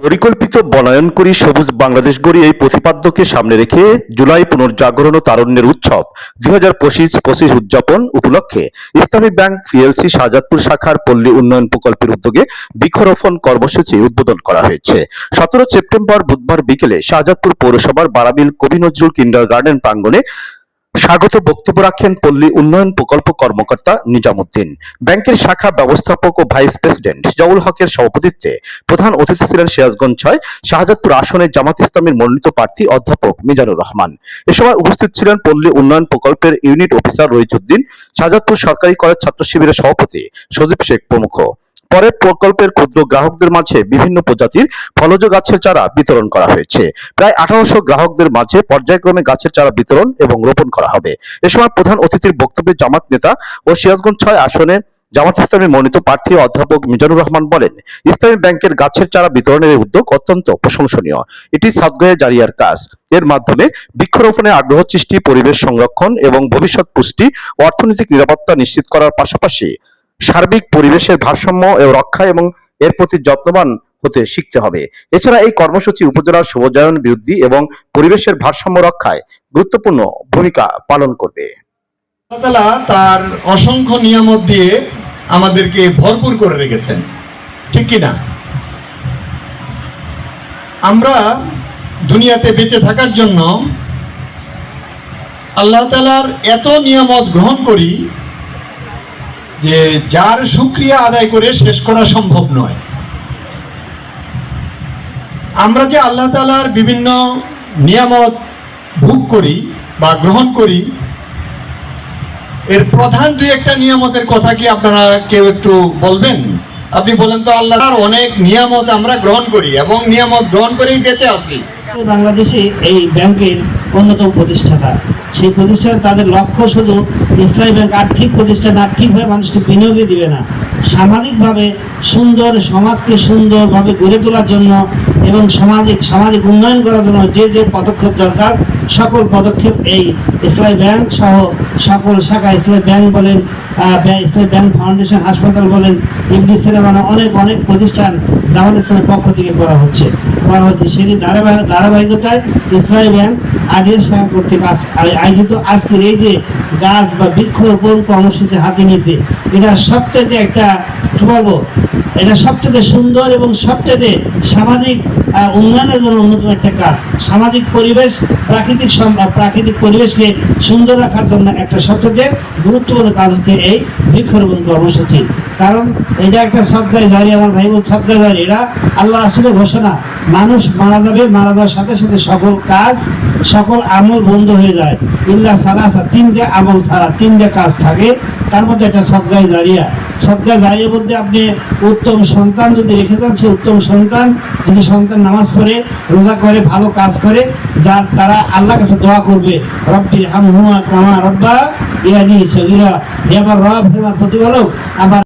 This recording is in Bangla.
পরিকল্পিত বনায়ন করি সবুজ বাংলাদেশ গড়ি এই প্রতিপাদ্যকে সামনে রেখে জুলাই পুনর্জাগরণ ও তারুণ্যের উৎসব দুই হাজার পঁচিশ পঁচিশ উদযাপন উপলক্ষে ইসলামী ব্যাংক পিএলসি শাহজাদপুর শাখার পল্লী উন্নয়ন প্রকল্পের উদ্যোগে বৃক্ষরোপণ কর্মসূচি উদ্বোধন করা হয়েছে। সতেরো সেপ্টেম্বর বুধবার বিকেলে শাহজাদপুর পৌরসভার বারাবিল কবি নজরুল কিন্ডার গার্ডেন প্রাঙ্গণে স্বাগত বক্তব্য রাখেন পল্লী উন্নয়ন প্রকল্প কর্মকর্তা নিজামুদ্দিন। ব্যাংকের শাখা ব্যবস্থাপক ও ভাইস প্রেসিডেন্ট জাউল হকের সভাপতিত্বে প্রধান অতিথি ছিলেন সিরাজগঞ্জ ছয়, শাহজাদপুর আসনের জামাত ইসলামের মনোনীত প্রার্থী অধ্যাপক মিজানুর রহমান। এ সময় উপস্থিত ছিলেন পল্লী উন্নয়ন প্রকল্পের ইউনিট অফিসার রইজুদ্দিন শাহজাদপুর সরকারি কলেজ ছাত্র শিবিরের সভাপতি সজীব শেখ প্রমুখ। পরে প্রকল্পের ক্ষুদ্র গ্রাহকদের মাঝে বিভিন্ন প্রজাতির ফলজ গাছের চারা বিতরণ করা হয়েছে। প্রায় আঠারোশো গ্রাহকদের মাঝে পর্যায়ক্রমে গাছের চারা বিতরণ এবং রোপণ করা হবে। এ সময় প্রধান অতিথির বক্তব্যে জামাত নেতা ও সিরাজগঞ্জ ছয় আসনে জামাত ইসলামের মনোনীত প্রার্থী অধ্যাপক মিজানুর রহমান বলেন, ইসলামী ব্যাংকের গাছের চারা বিতরণের উদ্যোগ অত্যন্ত প্রশংসনীয়। এটি সাদগায়ে জারিয়ার কাজ। এর মাধ্যমে বৃক্ষরোপণে আগ্রহ সৃষ্টি, পরিবেশ সংরক্ষণ এবং ভবিষ্যৎ পুষ্টি অর্থনৈতিক নিরাপত্তা নিশ্চিত করার পাশাপাশি সার্বিক পরিবেশের ভারসাম্য রক্ষা এবং এর প্রতি যত্নবান হতে শিখতে হবে। এছাড়া এই কর্মসূচি উপজেলার শুভজায়ন বৃদ্ধি এবং পরিবেশের ভারসাম্য রক্ষায় গুরুত্বপূর্ণ ভূমিকা পালন করবে। তার অসংখ্য নিয়ামত দিয়ে আমাদেরকে ভরপুর করে রেখেছেন। ঠিক কি না? আমরা দুনিয়াতে বেঁচে থাকার জন্য আল্লাহ তালার এত নিয়ামত গ্রহণ করি যে যার সুক্রিয়া আদায় করে শেষ করা সম্ভব নয়। আমরা যে আল্লাহ তালার বিভিন্ন নিয়ামত ভোগ করি বা গ্রহণ করি, এর প্রধান দুই একটা নিয়ামতের কথা কি আপনারা কেউ একটু বলবেন? আপনি বলেন তো আল্লাহর অনেক নিয়ামত আমরা গ্রহণ করি এবং নিয়ামত গ্রহণ করেই বেঁচে আছি। বাংলাদেশে এই ব্যাংকের অন্যতম প্রতিষ্ঠাতা। সেই প্রতিষ্ঠান তাদের লক্ষ্য শুধু ইসলামী ব্যাংক আর্থিক প্রতিষ্ঠান আর্থিকভাবে মানুষকে বিনিয়োগে দিবে না। সামাজিকভাবে সুন্দর, সমাজকে সুন্দরভাবে গড়ে তোলার জন্য এবং সামাজিক সামাজিক উন্নয়ন করার জন্য যে যে পদক্ষেপ দরকার, সকল পদক্ষেপ এই ইসলামী ব্যাংক সহ সকল শাখা ইসলামী ব্যাংক বলেন ইসলামী ব্যাংক ফাউন্ডেশন, হাসপাতাল বলেন ইবলি মানে অনেক অনেক প্রতিষ্ঠান জামাত ইসলামের পক্ষ থেকে করা হচ্ছে। করা হচ্ছে সেটি ধারাবাহিক ধারাবাহিকতায় ইসলামী ব্যাংক আগের শাখা কর্তৃক আয়োজিত আজকের এই যে গাছ বা বৃক্ষ রোপণ কর্মসূচি হাতে নিয়েছে, এটা সবচেয়ে একটা, কি এটা সবচেয়ে সুন্দর এবং সবচেয়ে সামাজিক উন্নয়নের জন্য অন্যতম একটা কাজ। সামাজিক পরিবেশ, প্রাকৃতিক প্রাকৃতিক পরিবেশকে সুন্দর রাখার জন্য একটা সবচেয়ে গুরুত্বপূর্ণ কাজ হচ্ছে এই বৃক্ষরোপণ কর্মসূচি। কারণ এটা একটা সদ্গায় দাঁড়িয়ে আমার ভাই বোন সদ্গায় এরা আল্লাহ আসলে ঘোষণা, মানুষ মারা যাবে, মারা যাওয়ার সাথে সাথে সকল কাজ, সকল আমল বন্ধ হয়ে যায়। ইল্লা সালাসা, তিনটে আমল ছাড়া তিনটে কাজ থাকে। তার মধ্যে একটা সদ্গায় দাঁড়িয়ে সদ্গায় দাঁড়িয়ে বলতে আপনি উত্তম সন্তান যদি রেখে যান, সে উত্তম সন্তান যদি সন্তান নামাজ পড়ে, রোজা করে, ভালো কাজ করে, যার তারা আল্লাহ কাছে দোয়া করবে, রব্বি হাম হুমা কামা রব্বা ইয়াদি সগিরা। এবার রব হেমার প্রতিপালক আবার